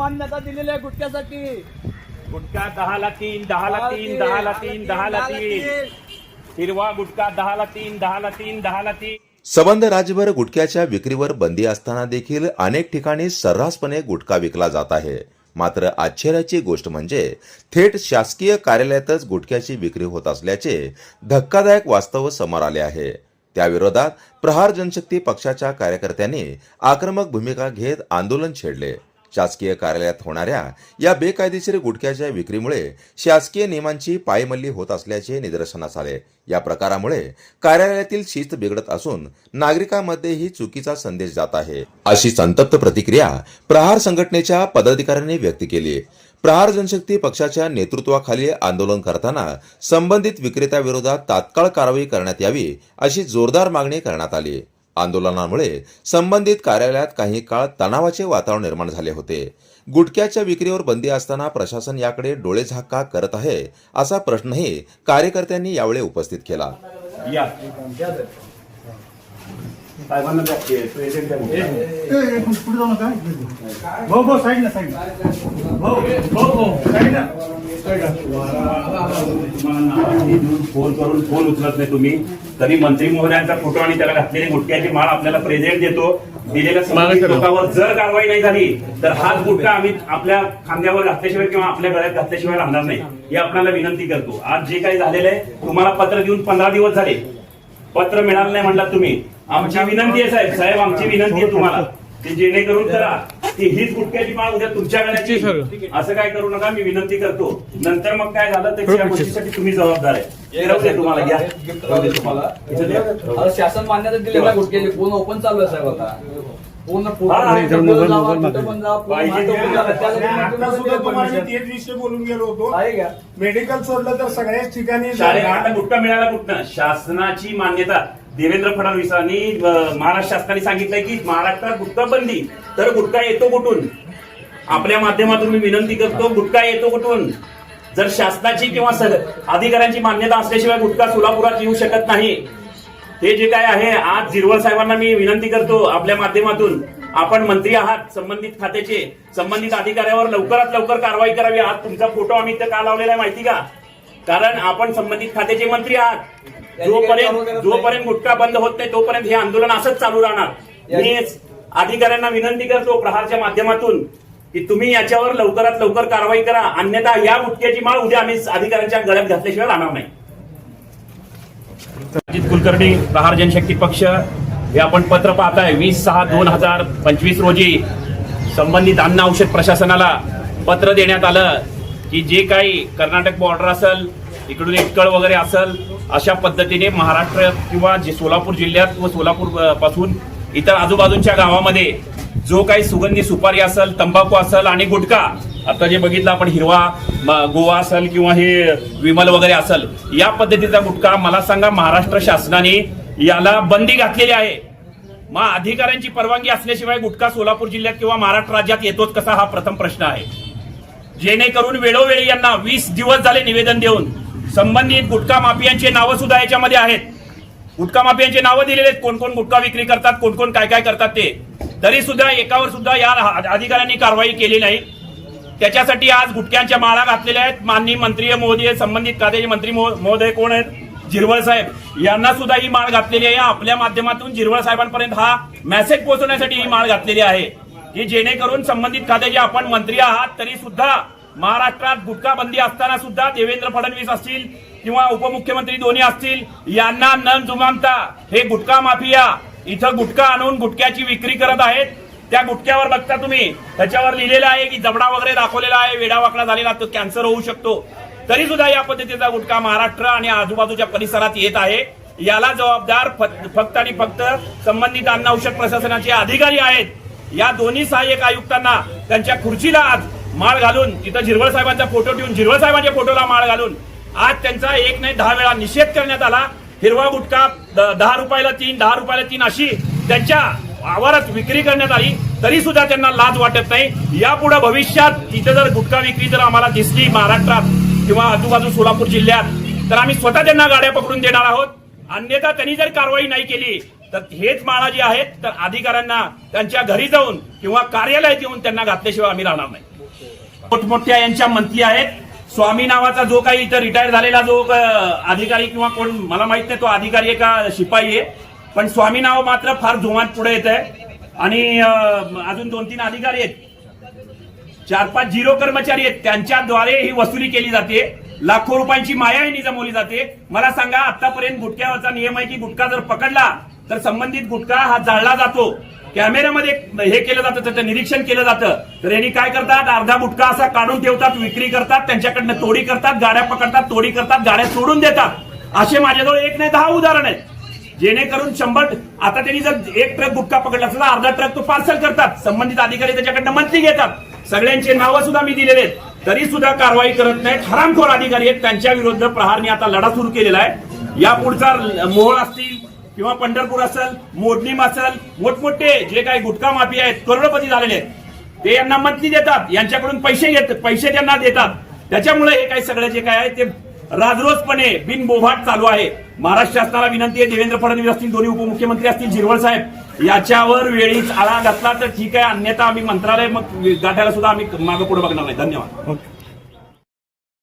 मान्यता दिलेली आहे गुटख्यासाठी गुटखा दहाला तीन दहाला तीन दहाला तीन दहाला तीन हिरवा गुटखा दहाला तीन दहाला तीन दहाला तीन संबंध राज्यभर गुटख्याच्या विक्रीवर बंदी असताना देखील अनेक ठिकाणी सर्रासपणे गुटखा विकला जात आहे मात्र आश्चर्याची गोष्ट म्हणजे थेट शासकीय कार्यालयातच गुटख्याची विक्री होत असल्याचे धक्कादायक वास्तव समोर आले आहे त्याविरोधात प्रहार जनशक्ती पक्षाच्या कार्यकर्त्यांनी आक्रमक भूमिका घेत आंदोलन छेडले शासकीय कार्यालयात होणाऱ्या या बेकायदेशीर गुटख्याच्या विक्रीमुळे शासकीय नियमांची पायमल्ली होत असल्याचे निदर्शनास आले. या प्रकारामुळे कार्यालयातील शिस्त बिघडत असून नागरिकांमध्येही चुकीचा संदेश जात आहे. अशी संतप्त प्रतिक्रिया प्रहार संघटनेच्या पदाधिकाऱ्यांनी व्यक्त केली. प्रहार जनशक्ती पक्षाच्या नेतृत्वाखाली आंदोलन करताना संबंधित विक्रेत्याविरोधात तात्काळ कारवाई करण्यात यावी अशी जोरदार मागणी करण्यात आली. आंदोलनामुळे संबंधित कार्यालयात काही काळ तणावाचे वातावरण निर्माण झाले होते. गुटख्याच्या विक्रीवर बंदी असताना प्रशासन याकडे डोळेझाक करत आहे असा प्रश्नही कार्यकर्त्यांनी यावेळी उपस्थित केला. या. फोन करून फोन उचलत नाही तुम्ही तरी मंत्री महोदयांचा फोटो आणि त्याला घातलेली गुटख्याची माळ आपल्याला प्रेझेंट देतो दिलेल्या संबंधित लोकांवर जर कारवाई नाही झाली तर हाच गुटखा आम्ही आपल्या खांद्यावर घातल्याशिवाय किंवा आपल्या गळ्यात घातल्याशिवाय राहणार नाही ही आपल्याला विनंती करतो आज जे काही झालेलं आहे तुम्हाला पत्र देऊन पंधरा दिवस झाले पत्र मिळालं नाही म्हणलात तुम्ही आमची विनंती आहे साहेब साहेब आमची विनंती आहे तुम्हाला की जेणेकरून करा की हीच गुटख्याची माळ उद्या तुमच्या येईल. असं काय करू नका मी विनंती करतो. नंतर मग काय झालं तर त्या गोष्टीसाठी तुम्ही जबाबदार आहे. राहू दे तुम्हाला घ्या. राहू दे तुम्हाला. शासन मान्यता दिली ना गुटख्याची पूर्ण ओपन चालू आहे साहेब आता? कुठं कुठं बोलून गेलो होतो. मेडिकल सोडलं तर सगळ्याच ठिकाणी गुटखा मिळाला कुठनं? शासनाची मान्यता. देवेंद्र फडणवीसांनी महाराष्ट्र शासनाने सांगितलंय की महाराष्ट्रात गुटखा बंदी. तर गुटखा येतो कुठून? आपल्या माध्यमातून मी विनंती करतो गुटखा येतो कुठून? जर शासनाची किंवा अधिकाऱ्यांची मान्यता असल्याशिवाय गुटखा सोलापुरात येऊ शकत नाही. हे जे काय आहे आज झिरवळ साहेबांना मी विनंती करतो आपल्या माध्यमातून आपण मंत्री आहात संबंधित खात्याचे संबंधित अधिकाऱ्यावर लवकरात लवकर कारवाई करावी. आज तुमचा फोटो आम्ही इथं का लावलेला आहे माहिती का? कारण आपण संबंधित खात्याचे मंत्री आहात. जोपर्यंत जोपर्यंत गुटखा बंद होत नाही तोपर्यंत हे आंदोलन असंच चालू राहणार. मी अधिकाऱ्यांना विनंती करतो प्रहारच्या माध्यमातून की तुम्ही याच्यावर लवकरात लवकर कारवाई करा. अन्यथा या गुटख्याची माळ उद्या आम्ही अधिकाऱ्यांच्या गळ्यात घातल्याशिवाय राहणार नाही. अजित कुलकर्णी प्रहार जनशक्ती पक्ष. हे आपण पत्र पाहताय. वीस सहा दोन हजार पंचवीस रोजी संबंधित अन्न औषध प्रशासनाला पत्र देण्यात आलं की जे काही कर्नाटक बॉर्डर असेल इकडून इटकळ वगैरे असेल अशा पद्धतीने महाराष्ट्र किंवा जे सोलापूर जिल्ह्यात व सोलापूरपासून इतर आजूबाजूच्या गावामध्ये जो काही सुगंधी सुपारी असेल तंबाखू असेल आणि गुटखा आता जे बघितलं आपण हिरवा गोवा असेल किंवा हे विमल वगैरे असेल या पद्धतीचा गुटखा मला सांगा महाराष्ट्र शासनाने याला बंदी घातलेली आहे. मग अधिकाऱ्यांची परवानगी असल्याशिवाय गुटखा सोलापूर जिल्ह्यात किंवा महाराष्ट्र राज्यात येतोच कसा हा प्रथम प्रश्न आहे. जेणेकरून वेळोवेळी यांना वीस दिवस झाले निवेदन देऊन संबंधित गुटखा माफियांचे नावं सुद्धा याच्यामध्ये आहेत. गुटखा माफियांचे नावं दिलेले आहेत. कोण कोण गुटखा विक्री करतात कोण कोण काय काय करतात ते. तरी सुद्धा एकावर सुद्धा या अधिकाऱ्यांनी कारवाई केली नाही. त्याच्यासाठी आज गुटख्यांच्या माळा घातलेल्या आहेत. माननीय मंत्री महोदय संबंधित खात्याचे मंत्री महोदय कोण आहेत? जिरवळ साहेब. यांना सुद्धा ही माळ घातलेली आहे. आपल्या माध्यमातून जिरवळ साहेबांपर्यंत हा मेसेज पोहोचवण्यासाठी ही माळ घातलेली आहे. की जेणेकरून संबंधित खात्याचे आपण मंत्री आहात तरी सुद्धा महाराष्ट्रात गुटखा बंदी असताना सुद्धा देवेंद्र फडणवीस असतील किंवा उपमुख्यमंत्री दोन्ही असतील यांना न जुमानता. हे गुटखा माफिया. इथं गुटखा आणून गुटख्याची विक्री करत आहेत. त्या गुटख्यावर बघता तुम्ही त्याच्यावर लिहिलेलं आहे की जबडा वगैरे दाखवलेला आहे वेडावाकडा झालेला तो कॅन्सर होऊ शकतो. तरी सुद्धा या पद्धतीचा गुटखा महाराष्ट्र आणि आजूबाजूच्या परिसरात येत आहे. याला जबाबदार फक्त आणि फक्त संबंधित अन्न औषध प्रशासनाचे अधिकारी आहेत. या दोन्ही सहाय्यक आयुक्तांना त्यांच्या खुर्चीला आज माळ घालून तिथं झिरवळ साहेबांचा फोटो ठेवून झिरवळ साहेबांच्या फोटोला माळ घालून आज त्यांचा एक नाही दहा वेळा निषेध करण्यात आला. हिरवा गुटखा दहा रुपयाला तीन दहा रुपयाला तीन अशी त्यांच्या आवारात विक्री करण्यात आली. तरी सुद्धा त्यांना लाज वाटत नाही. यापुढे भविष्यात तिथे जर गुटखा विक्री जर आम्हाला दिसली महाराष्ट्रात किंवा आजूबाजू सोलापूर जिल्ह्यात तर आम्ही स्वतः त्यांना गाड्या पकडून देणार आहोत. अन्यथा त्यांनी जर कारवाई नाही केली तर हेच माळा जी आहेत तर अधिकाऱ्यांना त्यांच्या घरी जाऊन किंवा कार्यालयात येऊन त्यांना घातल्याशिवाय आम्ही राहणार नाही. मोठमोठ्या यांच्या मंत्री आहेत. स्वामी नावाचा जो काही इथं रिटायर झालेला जो अधिकारी किंवा कोण मला माहीत नाही तो अधिकारी आहे का शिपाई आहे. पण स्वामी नाव मात्र फार जोमात पुढे येत आहे आणि अजून दोन तीन अधिकारी आहेत. चार पाच झिरो कर्मचारी आहेत. त्यांच्याद्वारे ही वसुली केली जाते. लाखो रुपयांची मायाही जमवली जाते. मला सांगा आतापर्यंत गुटख्यावरचा नियम आहे की गुटखा जर पकडला तर संबंधित गुटखा हा जाळला जातो. कॅमेऱ्यामध्ये हे केलं जातं त्याचं निरीक्षण केलं जातं. तर यांनी काय करतात? अर्धा गुटखा असा काढून ठेवतात विक्री करतात त्यांच्याकडनं तोडी करतात गाड्या पकडतात तोडी करतात गाड्या सोडून देतात. असे माझ्याजवळ एक नाही दहा उदाहरण आहेत जेणेकरून शंभर आता त्यांनी जर एक ट्रक गुटखा पकडला असला तर अर्धा ट्रक तो पार्सल करतात. संबंधित अधिकारी त्याच्याकडनं मंथली घेतात. सगळ्यांचे नावं सुद्धा मी दिलेले आहेत. तरी सुद्धा कारवाई करत नाहीत. हरामखोर अधिकारी आहेत. त्यांच्या विरुद्ध प्रहारने आता लढा सुरू केलेला आहे. या पुढचा मोहळ असतील किंवा पंढरपूर असेल मोडणीम असेल मोठमोठे जे काही गुटखा माफी आहेत करोडपती झालेले आहेत. ते यांना मंथली देतात यांच्याकडून पैसे घेत पैसे त्यांना देतात. त्याच्यामुळे हे काही सगळं जे काय आहे ते राजरोजपणे बिनबोभाट चालू आहे. महाराष्ट्र शासनाला विनंती आहे देवेंद्र फडणवीस असतील दोन्ही उपमुख्यमंत्री असतील झिरवळ साहेब याच्यावर वेळीच आळा घातला तर ठीक आहे अन्यथा आम्ही मंत्रालय मग गाठायला सुद्धा आम्ही मागे पुढे बघणार नाही. धन्यवाद. ओके.